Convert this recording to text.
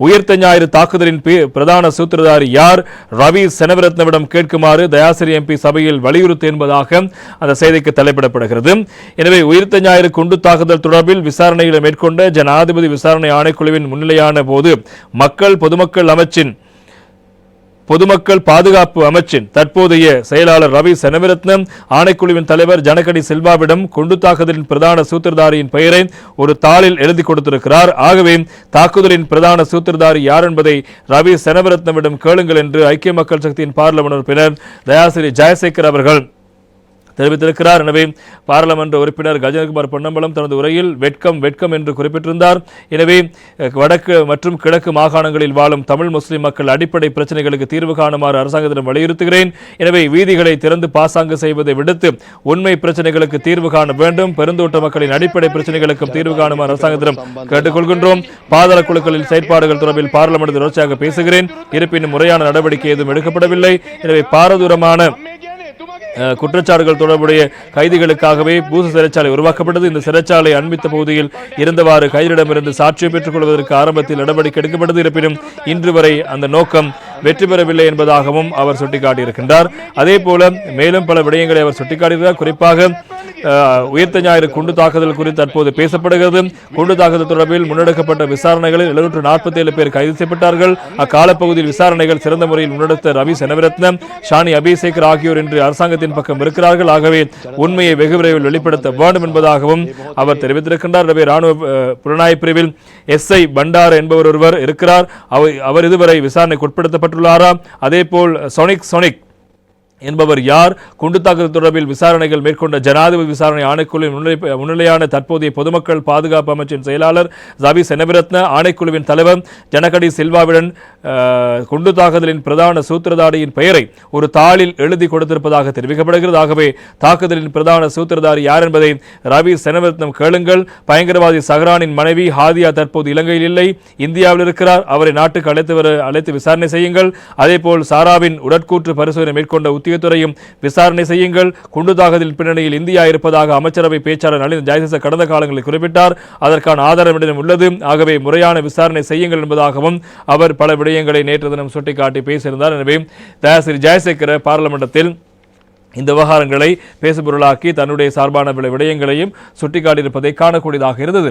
உயிர்த்த ஞாயிறு தாக்குதலின் பிரதான சூத்திரதாரி யார்? ரவி செனவிரத்னவிடம் கேட்குமாறு தயாசிரி எம்பி சபையில் வலியுறுத்து என்பதாக அந்த செய்திக்கு தலைப்பிடப்படுகிறது. எனவே உயிர்த்த ஞாயிறு குண்டு தாக்குதல் தொடர்பில் விசாரணைகளை மேற்கொண்ட ஜனாதிபதி விசாரணை ஆணைக்குழுவின் முன்னிலையான போது மக்கள் பொதுமக்கள் அமைச்சின் பொதுமக்கள் பாதுகாப்பு அமைச்சின் தற்போதைய செயலாளர் ரவி செனவிரத்னம் ஆணைக்குழுவின் தலைவர் ஜனகடி சில்வாவிடம் குண்டு தாக்குதலின் பிரதான சூத்திரதாரியின் பெயரை ஒரு தாளில் எழுதி கொடுத்திருக்கிறார். ஆகவே தாக்குதலின் பிரதான சூத்திரதாரி யார் என்பதை ரவி செனவிரத்னமிடம் கேளுங்கள் என்று ஐக்கிய மக்கள் சக்தியின் பார்லமெண்ட் உறுப்பினர் தயாசிரி ஜெயசேகர் அவர்கள் தெரிவித்திருக்கிறார். எனவே பாராளுமன்ற உறுப்பினர் கஜேந்திரகுமார் பொன்னம்பலம் தனது உரையில் வெட்கம் வெட்கம் என்று குறிப்பிட்டிருந்தார். எனவே வடக்கு மற்றும் கிழக்கு மாகாணங்களில் வாழும் தமிழ் முஸ்லிம் மக்கள் அடிப்படை பிரச்சனைகளுக்கு தீர்வு காணுமாறு அரசாங்கத்திடம் வலியுறுத்துகிறேன். எனவே வீதிகளை திறந்து பாசாங்கு செய்வதை விடுத்து உண்மை பிரச்சனைகளுக்கு தீர்வு காண வேண்டும். பெருந்தோட்ட மக்களின் அடிப்படை பிரச்சனைகளுக்கும் தீர்வு காணுமாறு அரசாங்கத்திடம் கேட்டுக்கொள்கின்றோம். பாதாள குழுக்களின் செயற்பாடுகள் தொடர்பில் பாராளுமன்ற தொடர்ச்சியாக பேசுகிறேன். இருப்பினும் முறையான நடவடிக்கை எதுவும் எடுக்கப்படவில்லை. எனவே பாரதூரமான குற்றச்சாட்டுகள் தொடர்புடைய கைதிகளுக்காகவே பூச சிறைச்சாலை உருவாக்கப்பட்டது. இந்த சிறைச்சாலை அண்மித்த பகுதியில் இருந்தவாறு கைதிடமிருந்து சாட்சியம் பெற்றுக் கொள்வதற்கு ஆரம்பத்தில் நடவடிக்கை எடுக்கப்பட்டது. இருப்பினும் இன்று வரை அந்த நோக்கம் வெற்றி பெறவில்லை என்பதாகவும் அவர் சுட்டிக்காட்டியிருக்கின்றார். அதே போல மேலும் பல விடயங்களை அவர் சுட்டிக்காட்டியிருக்கிறார். குறிப்பாக உயிர்த்த ஞாயிறு குண்டு தாக்குதல் குறித்து தற்போது பேசப்படுகிறது. குண்டு தாக்குதல் தொடர்பில் முன்னெடுக்கப்பட்ட விசாரணைகளில் எழுநூற்று நாற்பத்தி ஏழு பேர் கைது செய்யப்பட்டார்கள். அக்காலப்பகுதியில் விசாரணைகள் சிறந்த முறையில் முன்னெடுத்த ரவி செனவரத்னம் ஷானி அபிஷேகர் ஆகியோர் இன்று அரசாங்கத்தின் பக்கம் இருக்கிறார்கள். ஆகவே உண்மையை வெகு விரைவில் வெளிப்படுத்த வேண்டும் என்பதாகவும் அவர் தெரிவித்திருக்கின்றார். எனவே ராணுவ புலனாய்வு பிரிவில் எஸ் ஐ பண்டார் என்பவர் ஒருவர் இருக்கிறார். அவர் அவர் இதுவரை விசாரணைக்கு உட்படுத்தப்பட்டுள்ளாரா? அதேபோல் சொனிக் சொனிக் என்பவர் யார்? குண்டு தாக்குதல் தொடர்பில் விசாரணைகள் மேற்கொண்ட ஜனாதிபதி விசாரணை ஆணைக்குழுவின் முன்னிலையான தற்போதைய பொதுமக்கள் பாதுகாப்பு அமைச்சின் செயலாளர் ஜபி செனவிரத்ன ஆணைக்குழுவின் தலைவர் ஜனகடி சில்வாவிடன் குண்டு தாக்குதலின் பிரதான சூத்திரதாரியின் பெயரை ஒரு தாளில் எழுதி கொடுத்திருப்பதாக தெரிவிக்கப்படுகிறது. ஆகவே தாக்குதலின் பிரதான சூத்திரதாரி யார் என்பதை ரவி செனவிரத்னம் கேளுங்கள். பயங்கரவாதி சஹரானின் மனைவி ஹாதியா தற்போது இலங்கையில் இல்லை. இந்தியாவில் இருக்கிறார். அவரை நாட்டுக்கு அழைத்து வர அழைத்து விசாரணை செய்யுங்கள். அதேபோல் சாராவின் உடற்கூற்று பரிசோதனை மேற்கொண்ட உத்தியத்துறையும் விசாரணை செய்யுங்கள். குண்டு தாக்குதலின் பின்னணியில் இந்தியா இருப்பதாக அமைச்சரவை பேச்சாளர் நளின் ஜெயதிச கடந்த காலங்களில் குறிப்பிட்டார். அதற்கான ஆதாரம் உள்ளது. ஆகவே முறையான விசாரணை செய்யுங்கள் என்பதாகவும் அவர் பல விடயங்களை நேற்று தினம் சுட்டிக்காட்டி பேசியிருந்தார். எனவே தயாசிரி ஜெயசேகர பாராளுமன்றத்தில் இந்த விவகாரங்களை பேசுபொருளாக்கி தன்னுடைய சார்பான விடயங்களையும் சுட்டிக்காட்டியிருப்பதை காணக்கூடியதாக இருந்தது.